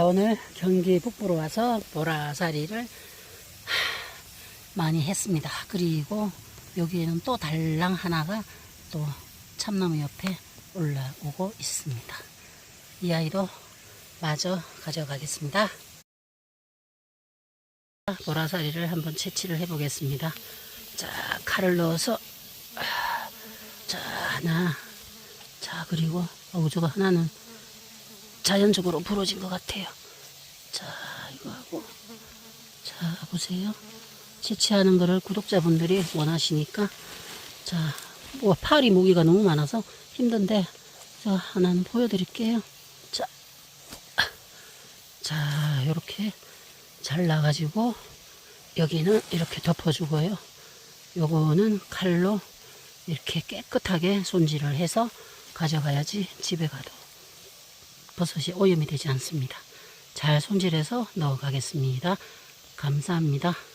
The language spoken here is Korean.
오늘 경기 북부로 와서 보라사리를 하, 많이 했습니다. 그리고 여기에는 또 달랑 하나가 또 참나무 옆에 올라오고 있습니다. 이 아이도 마저 가져가겠습니다. 보라사리를 한번 채취를 해보겠습니다. 자, 칼을 넣어서 아, 자 하나 자 그리고 어우 저거 하나는 자연적으로 부러진 것 같아요. 자, 이거 하고. 자, 보세요. 채취하는 거를 구독자분들이 원하시니까. 자, 뭐, 팔이 무기가 너무 많아서 힘든데, 자, 하나는 보여드릴게요. 자, 자, 요렇게 잘라가지고, 여기는 이렇게 덮어주고요. 요거는 칼로 이렇게 깨끗하게 손질을 해서 가져가야지 집에 가도 버섯이 오염이 되지 않습니다. 잘 손질해서 넣어 가겠습니다. 감사합니다.